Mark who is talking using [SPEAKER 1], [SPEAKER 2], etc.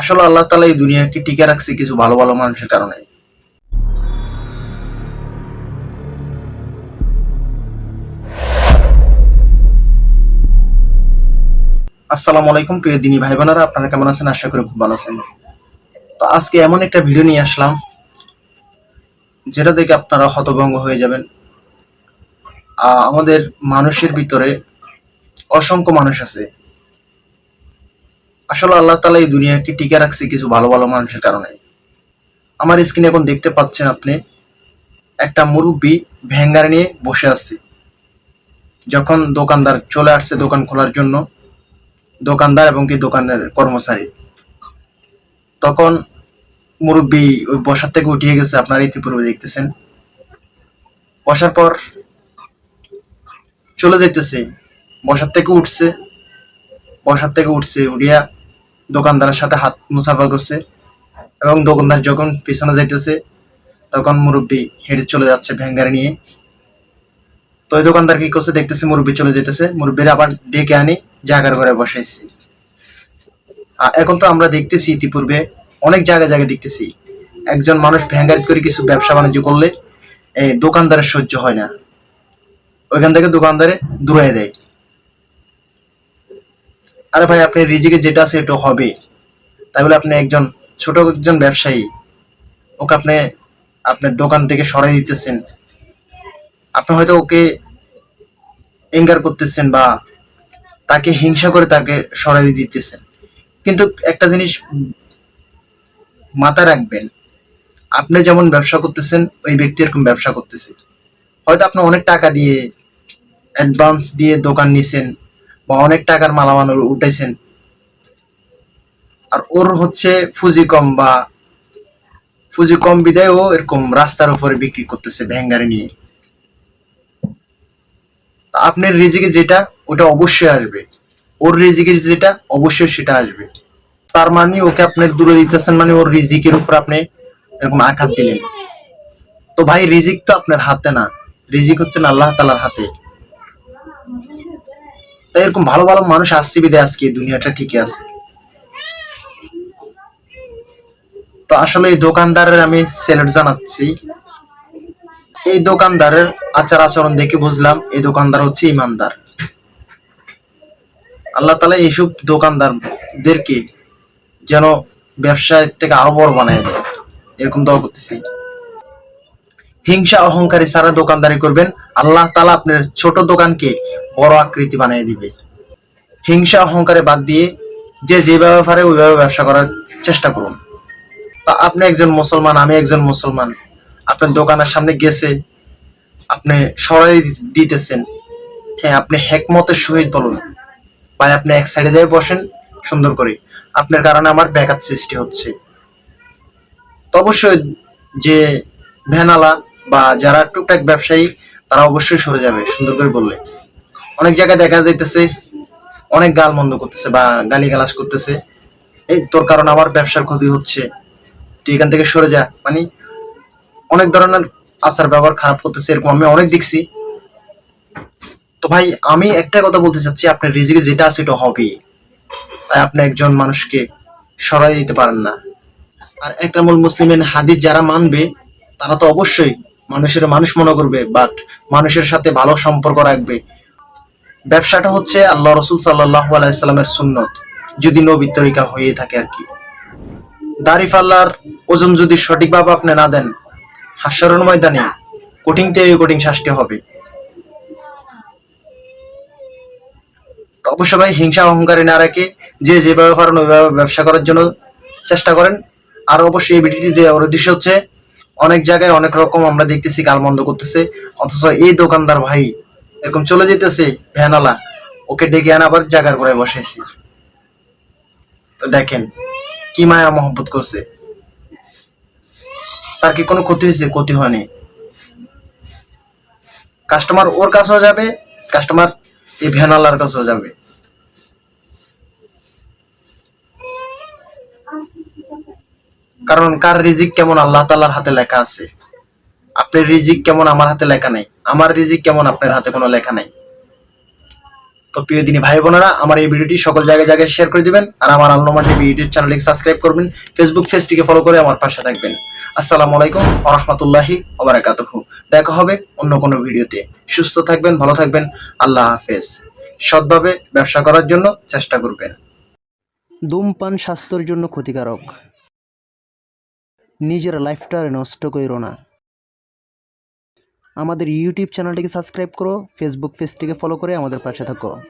[SPEAKER 1] আসলে আল্লাহ তালা এই দুনিয়াকে টিকে রাখছে কিছু ভালো ভালো মানুষের কারণে। আসসালামু আলাইকুম, প্রিয় দিনী ভাই বোনেরা আপনারা কেমন আছেন? আশা করি খুব ভালো আছেন। তো আজকে এমন একটা ভিডিও নিয়ে আসলাম, যেটা দেখে আপনারা হতভঙ্গ হয়ে যাবেন। আমাদের মানুষের ভিতরে অসংখ্য মানুষ আছে। আসলে আল্লাহ তালা এই দুনিয়াকে টিকে রাখছে কিছু ভালো ভালো মানুষের কারণে। আমার স্ক্রিনে এখন দেখতে পাচ্ছেন আপনি একটা মুরব্বী ভ্যাঙ্গার নিয়ে বসে আছে। যখন দোকানদার চলে আসছে দোকান খোলার জন্য, দোকানদার এবং কি দোকানের কর্মচারী। তখন মুরব্বী ওই বসার থেকে উঠিয়ে গেছে, আপনারা ইতিপূর্বে দেখতেছেন। বসার পর চলে যাইতেছে, বসার থেকে উঠছে, বসার থেকে উঠছে, উঠিয়া দোকানদারের সাথে হাত মুসাফা করছে এবং দোকানদার যখন পিছনে যাইতেছে, তখন মুরব্বী হেঁটে চলে যাচ্ছে ভ্যাঙ্গারে নিয়ে। তো ওই দোকানদার কি করছে, দেখতেছে মুরব্বী চলে যেতেছে মুরব্বীর আবার ডেকে আনি, জায়গার ঘরে বসাইছি। এখন তো আমরা দেখতেছি ইতিপূর্বে, অনেক জায়গায় জায়গায় দেখতেছি। একজন মানুষ ভ্যাঙ্গারিত করে কিছু ব্যবসা বাণিজ্য করলে, এই দোকানদারের সহ্য হয় না। ওইখান থেকে দোকানদারে দূরে দেয়। আরে ভাই, আপনি রিজিকে যেটা আছে এটা হবে। তাই বলে আপনি একজন ছোট একজন ব্যবসায়ী, ওকে আপনি আপনার দোকান থেকে সরাই দিতেছেন। আপনি হয়তো ওকে এঙ্গার করতেছেন বা তাকে হিংসা করে তাকে সরাই দিতেছেন। কিন্তু একটা জিনিস মাথায় রাখবেন, আপনি যেমন ব্যবসা করতেছেন, ওই ব্যক্তি এরকম ব্যবসা করতেছে। হয়তো আপনি অনেক টাকা দিয়ে অ্যাডভান্স দিয়ে দোকান নিছেন বা অনেক টাকার মালামাল উঠাইছেন। আর ওর হচ্ছে ফুজি কম বা ফুজি কম বিদায় ও এরকম রাস্তার উপরে বিক্রি করতেছে ভ্যাঙ্গারে নিয়ে। আপনার রিজিকে যেটা, ওটা অবশ্যই আসবে। ওর রিজিকে যেটা, অবশ্যই সেটা আসবে। তার মানে ওকে আপনি দূরে দিতেছেন মানে ওর রিজিকের উপর আপনি এরকম আঘাত দিলেন। তো ভাই, রিজিক তো আপনার হাতে না। রিজিক হচ্ছে না আল্লাহ তালার হাতে। তাই এরকম ভালো ভালো মানুষ আসছে বিদে আজকে, দুনিয়াটা ঠিকই আছে। তো আসলে এই দোকানদারের আমি স্যালুট জানাচ্ছি। এই দোকানদারের আচার আচরণ দেখে বুঝলাম, এই দোকানদার হচ্ছে ইমানদার। আল্লাহ তালা এইসব দোকানদারদেরকে যেন ব্যবসায় থেকে আরও বড় বানায় দেয়। এরকম দোয়া করতেছি। হিংসা অহংকারী সারা দোকানদারি করবেন। আল্লাহ তালা আপনার ছোট দোকানকে বড় আকৃতি বানিয়ে দিবে। হিংসা অহংকারে বাদ দিয়ে যে যেভাবে পারে ওইভাবে ব্যবসা করার চেষ্টা করুন। তা আপনি একজন মুসলমান, আমি একজন মুসলমান। আপনার দোকানের সামনে গেছে, আপনি সরাই দিতেছেন। হ্যাঁ আপনি হেকমতের সহিত বলুন। ভাই, আপনি এক সাইডে যেয়ে বসেন, সুন্দর করে। আপনার কারণে আমার ব্যাঘাত সৃষ্টি হচ্ছে। তো অবশ্যই যে ভ্যানালা বা যারা টুকটাক ব্যবসায়ী, তারা অবশ্যই সরে যাবে, সুন্দর করে বললে। অনেক জায়গায় দেখা যাইতেছে, অনেক গাল মন্দ করতেছে বা গালি গালাজ করতেছে। এই তোর কারণ আমার ব্যবসার ক্ষতি হচ্ছে, তুই এখান থেকে সরে যা। মানে অনেক ধরনের আচার ব্যবহার খারাপ করতেছে, এরকম আমি অনেক দেখছি। তো ভাই, আমি একটা কথা বলতে চাচ্ছি, আপনার রিজিকে যেটা আছে এটা হবে তাই আপনি একজন মানুষকে সরাই দিতে পারেন না। আর একটা মূল মুসলিমের হাদিস যারা মানবে, তারা তো অবশ্যই মানুষের মানুষ মনে করবে বাট মানুষের সাথে ভালো সম্পর্ক রাখবে। ব্যবসাটা হচ্ছে আল্লাহ রসুল সাল্লাহ আলাইসাল্লামের সুন্নত, যদি নবীর তরিকা হয়ে থাকে আর কি। দারিফ আল্লাহর ওজন যদি সঠিকভাবে আপনি না দেন, হাস্যরণ ময়দানে কোটিং থেকে কঠিন শাস্তি হবে। অবশ্য ভাই, হিংসা, অহংকারী না রেখে যে যেভাবে পারেন ওইভাবে ব্যবসা করার জন্য চেষ্টা করেন। আর অবশ্যই এই ভিডিওটি দেওয়ার উদ্দেশ্য হচ্ছে অনেক জায়গায় অনেক রকম আমরা দেখতেছি গালমন্দ করতেছে। অথচ এই দোকানদার ভাই এরকম চলে যেতেছে ভ্যানালা ওকে ডেকে আনা আবার জায়গার করে বসাইছি। তো দেখেন, কি মায়া মহব্বত করছে। তার কি কোনো ক্ষতি হয়েছে? ক্ষতি হয়নি। কাস্টমার ওর কাছেও যাবে কাস্টমার এই ভ্যানালার কাছেও যাবে। কারণ কার রিজিক কেমন আল্লাহ তালার হাতে লেখা আছে? আপনার রিজিক কেমন আমার হাতে লেখা নাই? আমার রিজিক কেমন আপনার হাতে কোনো লেখা নাই? তো প্রিয় দিনী ভাই বোনেরা, আমার এই ভিডিওটি সকল জায়গায় জায়গায় শেয়ার করে দিবেন আর আমার আলনোমার টিভি ইউটিউব চ্যানেলকে সাবস্ক্রাইব করবেন ফেসবুক পেজটিকে ফলো করে আমার পাশে থাকবেন। আসসালামু আলাইকুম ওয়া রাহমাতুল্লাহি ওয়া বারাকাতুহু। দেখা হবে অন্য কোনো ভিডিওতে। সুস্থ থাকবেন, ভালো থাকবেন, আল্লাহ হাফেজ। সৎভাবে ব্যবসা করার জন্য চেষ্টা করবেন।
[SPEAKER 2] ধূমপান স্বাস্থ্যের জন্য ক্ষতিকারক। নিজের লাইফটা নষ্ট করো না। আমাদের ইউটিউব চ্যানেলটিকে সাবস্ক্রাইব করো ফেসবুক পেজটিকে ফলো করে আমাদের পাশে থাকো।